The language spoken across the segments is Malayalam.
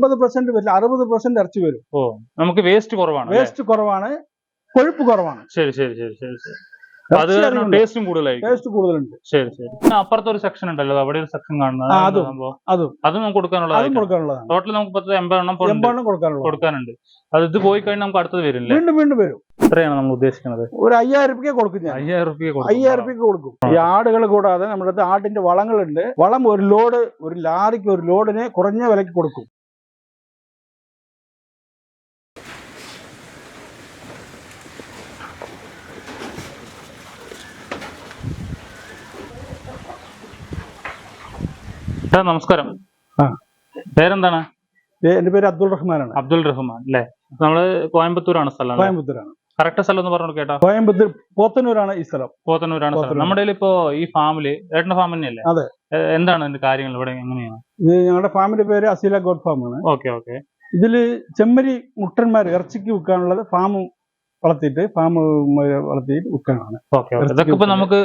അമ്പത് പെർസെന്റ് വരില്ല അറുപത് പെർസെന്റ് ഇറച്ചി വരും. ഓ നമുക്ക് വേസ്റ്റ് കുറവാണ് വേസ്റ്റ് കുറവാണ് കൊഴുപ്പ് കുറവാണ്. ശരി ശരി ശരി ശരി അത് ടേസ്റ്റും കൂടുതലായിരിക്കും. ടേസ്റ്റ് കൂടുതലുണ്ട്. ശരി ശരി. പിന്നെ അപ്പുറത്തെ ഒരു സെക്ഷൻ ഉണ്ടല്ലോ അവിടെ ഒരു സെക്ഷൻ കാണുന്നത് അതും, അതും. നമുക്ക് കൊടുക്കാനുള്ളതാണ് കൊടുക്കാനുള്ളതാണ്. ടോട്ടൽ നമുക്ക് പത്ത് എൺപതെണ്ണം. എൺപതെണ്ണം കൊടുക്കാനുള്ളത് കൊടുക്കാനുണ്ട്. അത് ഇത് പോയി കഴിഞ്ഞാൽ നമുക്ക് അടുത്തത് വരില്ല? വീണ്ടും വീണ്ടും വരും. എത്രയാണ് നമ്മൾ ഉദ്ദേശിക്കുന്നത്. ഒരു അയ്യായിരം രൂപയ്ക്ക് കൊടുക്കും ഞാൻ. അയ്യായിരം റുപ്യ അയ്യായിരം രൂപയ്ക്ക് കൊടുക്കും. ഈ ആടുകൾ കൂടാതെ നമ്മുടെ അടുത്ത് ആട്ടിന്റെ വളങ്ങളുണ്ട്. വളം ഒരു ലോഡ് ഒരു ലാറിക്ക് ഒരു ലോഡിന് കുറഞ്ഞ വിലക്ക് കൊടുക്കും. നമസ്കാരം. ആ. പേരെന്താണ്? എന്റെ പേര് അബ്ദുൾ റഹ്മാനാണ്. അബ്ദുൾ റഹ്മാൻ അല്ലേ? നമ്മൾ കോയമ്പത്തൂരാണ് സ്ഥലം? കോയമ്പത്തൂരാണ്. കറക്റ്റ് സ്ഥലം ഒന്ന് പറഞ്ഞു കേട്ടോ. കോയമ്പത്തൂർ പോത്തന്നൂരാണ് ഈ സ്ഥലം. പോത്തന്നൂരാണ് സ്ഥലം. നമ്മുടെ ഇപ്പോ ഈ ഫാമിൽ ഏട്ടന്റെ ഫാം തന്നെയല്ലേ? അതെ. എന്താണ് അതിന്റെ കാര്യങ്ങൾ ഇവിടെ എങ്ങനെയാണ്? ഇത് ഞങ്ങളുടെ ഫാമിന്റെ പേര് അസീല ഗോഡ് ഫാം ആണ് ഓക്കെ ഓക്കെ. ഇതിൽ ചെമ്മരി മുട്ടന്മാർ ഇറച്ചിക്ക് വിൽക്കാനുള്ളത് ഫാം വളർത്തിയിട്ട് ഫാം വളർത്തിയിട്ട് വിൽക്കാനാണ്. ഇതൊക്കെ ഇപ്പൊ നമുക്ക്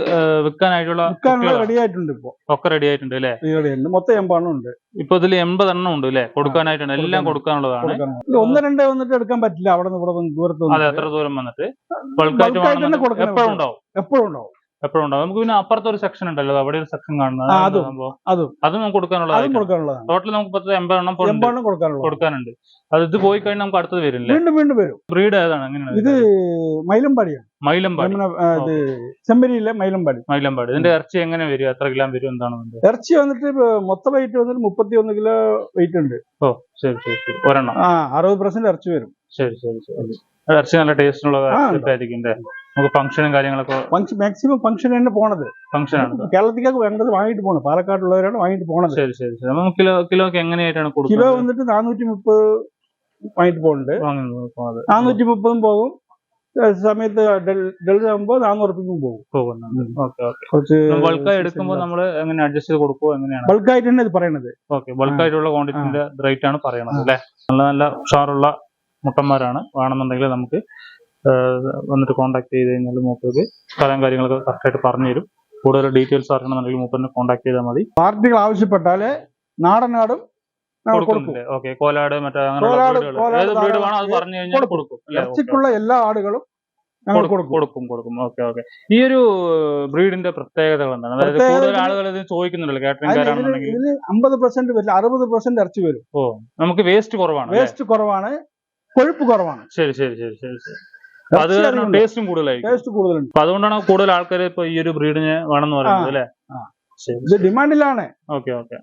വിൽക്കാനായിട്ടുള്ള വിൽക്കാനുള്ള? റെഡി ആയിട്ടുണ്ട് ഇപ്പൊ. ഒക്കെ റെഡി ആയിട്ടുണ്ട് അല്ലേ മൊത്തം എൺപെണ്ണം ഉണ്ട്. ഇപ്പൊ ഇതിൽ എൺപത് എണ്ണം ഉണ്ട് അല്ലേ? കൊടുക്കാനായിട്ടുണ്ട്. എല്ലാം കൊടുക്കാനുള്ളതാണ്. ഒന്ന് രണ്ട് വന്നിട്ട് എടുക്കാൻ പറ്റില്ല. അവിടെ നിന്ന് ഇവിടെ ദൂരത്ത് അതെ എത്ര ദൂരം വന്നിട്ട്. ബൾക്കായിട്ട് എപ്പോഴും ഉണ്ടാവും? എപ്പോഴും ഉണ്ടാവും. എപ്പോഴും ഉണ്ടാവും. നമുക്ക് പിന്നെ അപ്പുറത്തെ ഒരു സെക്ഷൻ ഉണ്ടല്ലോ അവിടെ ഒരു സെക്ഷൻ കാണുന്നത്. അതും. അതും. നമുക്ക് കൊടുക്കാനുള്ളതാണ്. ടോട്ടൽ നമുക്ക് പത്ത് എൺപതെണ്ണം കൊടുക്കാനുണ്ട്. അത് ഇത് പോയി കഴിഞ്ഞാൽ നമുക്ക് അടുത്തത് വരില്ലേ? വീണ്ടും വീണ്ടും വരും. ബ്രീഡ് ഏതാണ്? എങ്ങനെയാണ് ഇത് മൈലമ്പാടിയാണ്. മൈലമ്പാടി. ചെമ്മരിയിലെ മൈലമ്പാടി. മൈലമ്പാടി. ഇതിന്റെ ഇറച്ചി എങ്ങനെ വരും? എത്ര കിലോ വരും? എന്താണ്? ഇറച്ചി വന്നിട്ട് മൊത്തം വെയിറ്റ് വന്നിട്ട് മുപ്പത്തി ഒന്ന് കിലോ വെയിറ്റ് ഉണ്ട്. ഓ ശരി ശരി ഒരെണ്ണം. ആ അറുപത് പെർസെന്റ് ഇറച്ചി വരും. ശരി ശരി ശരി. ഇറച്ചി നല്ല ടേസ്റ്റുള്ള ആയിരിക്കും അല്ലേ? നമുക്ക് ഫംഗ്ഷനും കാര്യങ്ങളൊക്കെ മാക്സിമം ഫംഗ്ഷൻ തന്നെ പോണത്. ഫംഗ്ഷൻ ആണ്. കേരളത്തിലേക്ക് വേണ്ടത് വാങ്ങിട്ട് പോണത് പാലക്കാട്ടുള്ളവരാണ് വാങ്ങിട്ട് പോണത്. ശരി ശരി ശരി. നമുക്ക് കിലോ കിലോ എങ്ങനെയായിട്ടാണ് കൊടുക്കുക കിലോ വന്നിട്ട് നാനൂറ്റി മുപ്പത് വാങ്ങിട്ട് പോകുന്നുണ്ട് നാനൂറ്റി മുപ്പതും പോകും. സമയത്ത് ഡെലിവറി ആകുമ്പോൾ നാനൂറ് റുപ്യക്കും പോകും. കുറച്ച് ബൾക്കായി എടുക്കുമ്പോൾ നമ്മൾ എങ്ങനെ അഡ്ജസ്റ്റ് ചെയ്ത് കൊടുക്കുമോ എങ്ങനെയാണ്? ബൾക്കായിട്ട് തന്നെ ഇത് പറയണത്. ഓക്കെ ബൾക്കായിട്ടുള്ള ക്വാണ്ടിറ്റിന്റെ റേറ്റ് ആണ് പറയണത് അല്ലേ? നല്ല നല്ല ഉഷാറുള്ള മുട്ടന്മാരാണ്. വേണമെന്നുണ്ടെങ്കിൽ നമുക്ക് വന്നിട്ട് കോൺടാക്ട് ചെയ്ത് കഴിഞ്ഞാൽ മൂപ്പർക്ക് സ്ഥലം കാര്യങ്ങളൊക്കെ കറക്റ്റായിട്ട് പറഞ്ഞു തരും. കൂടുതൽ ഡീറ്റെയിൽസ് അറിയണമെന്നുണ്ടെങ്കിൽ മൂപ്പറിനെ കോൺടാക്ട് ചെയ്താൽ മതി. പാർട്ടികൾ ആവശ്യപ്പെട്ടാൽ നാടനാടും ഞങ്ങൾ കൊടുക്കും. കൊടുക്കുന്നില്ലേ ഓക്കെ കോലാട് മറ്റേ കഴിഞ്ഞാൽ കൊടുക്കും. എല്ലാ ആടുകളും കൊടുക്കും കൊടുക്കും. ഓക്കെ ഓക്കെ ഈ ഒരു ബ്രീഡിന്റെ പ്രത്യേകതകൾ എന്താണ്? അതായത് കൂടുതൽ ആളുകൾ ഇത് ചോദിക്കുന്നുണ്ടല്ലോ കാറ്ററിംഗ് അമ്പത് പെർസെന്റ് വരില്ല അറുപത് പെർസെന്റ് ഇറച്ചി വരും. ഓ നമുക്ക് വേസ്റ്റ് കുറവാണ് വേസ്റ്റ് കുറവാണ് കൊഴുപ്പ് കുറവാണ്. ശരി ശരി ശരി ശരി ശരി. അത് ടേസ്റ്റും കൂടുതലായിരിക്കും. ടേസ്റ്റ് കൂടുതലുണ്ട്. അപ്പൊ അതുകൊണ്ടാണ് കൂടുതൽ ആൾക്കാർ ഇപ്പൊ ഈ ഒരു ബ്രീഡിനെ വേണമെന്ന് പറയുന്നത് അല്ലെ? ഇത് ഡിമാൻഡിലാണ് ഓക്കെ ഓക്കെ.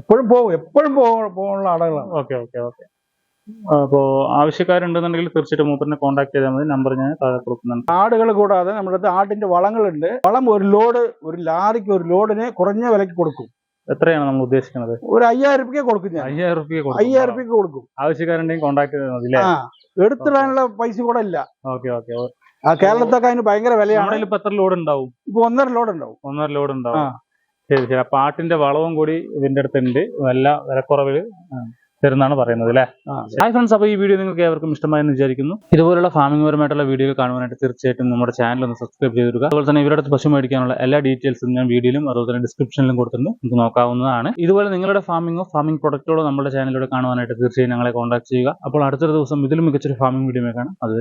എപ്പോഴും പോകും എപ്പോഴും പോകാനുള്ള ആളുകളാണ്. Okay okay okay. അപ്പോ ആവശ്യക്കാരുണ്ടെന്നുണ്ടെങ്കിൽ തീർച്ചയായിട്ടും മൂപ്പറിനെ കോൺടാക്ട് ചെയ്താൽ മതി. നമ്പർ ഞാൻ താഴെ കൊടുക്കുന്നുണ്ട്. ആടുകൾ കൂടാതെ നമ്മുടെ അടുത്ത് ആട്ടിന്റെ വളങ്ങളുണ്ട്. വളം ഒരു ലോഡ് ഒരു ലാറിക്ക് ഒരു ലോഡിന് കുറഞ്ഞ വിലക്ക് കൊടുക്കും. എത്രയാണ് നമ്മൾ ഉദ്ദേശിക്കുന്നത്? ഒരു അയ്യായിരം രൂപയ്ക്ക് കൊടുക്കും ഞാൻ. അയ്യായിരം റുപ്യ അയ്യായിരം രൂപയ്ക്ക് കൊടുക്കും. ആവശ്യക്കാരുണ്ടെങ്കിൽ കോൺടാക്ട് ചെയ്താൽ മതി അല്ലേ? ആ എടുത്തിടാനുള്ള പൈസ കൂടെ ഇല്ല. ഓക്കെ ഓക്കെ ആ കേരളത്തൊക്കെ അതിന് ഭയങ്കര വിലയാണ്. ഇപ്പൊ എത്ര ലോഡ് ഉണ്ടാവും? ഇപ്പൊ ഒന്നര ലോഡ് ഉണ്ടാവും. ഒന്നര ലോഡ് ഉണ്ടാവും. ശരി ശരി. അപ്പൊ ആട്ടിന്റെ വളവും കൂടി ഇതിന്റെ അടുത്തുണ്ട്. നല്ല വിലക്കുറവിൽ. തരുന്നാണ് പറയുന്നത് അല്ലേ. ഹായ് ഫ്രണ്ട്സ് അപ്പോൾ ഈ വീഡിയോ നിങ്ങൾക്ക് ഏവർക്കും ഇഷ്ടമായെന്ന് വിചാരിക്കുന്നു. ഇതുപോലുള്ള ഫാമിംഗ് പരമായിട്ടുള്ള വീഡിയോ കാണുവാനായിട്ട് തീർച്ചയായിട്ടും നമ്മുടെ ചാനൽ ഒന്ന് സബ്സ്ക്രൈബ് ചെയ്തിരിക്കുക. അതുപോലെ തന്നെ ഇവരുടെ അടുത്ത് പശു മേടിക്കാനുള്ള എല്ലാ ഡീറ്റെയിൽസും ഞാൻ വീഡിയോയിലും അതുപോലെ തന്നെ ഡിസ്ക്രിപ്ഷനിലും കൊടുത്തിട്ടുണ്ട്. നിങ്ങൾക്ക് നോക്കാവുന്നതാണ്. ഇതുപോലെ നിങ്ങളുടെ ഫാമിംഗോ ഫാമിംഗ് പ്രൊഡക്റ്റുകളോ നമ്മുടെ ചാനലിലൂടെ കാണുവാനായിട്ട് തീർച്ചയായും ഞങ്ങളെ കോൺടാക്ട് ചെയ്യുക. അപ്പോൾ അടുത്തൊരു ദിവസം ഇതിലും മികച്ചൊരു ഫാമിംഗ് വീഡിയോ കാണാം. അത്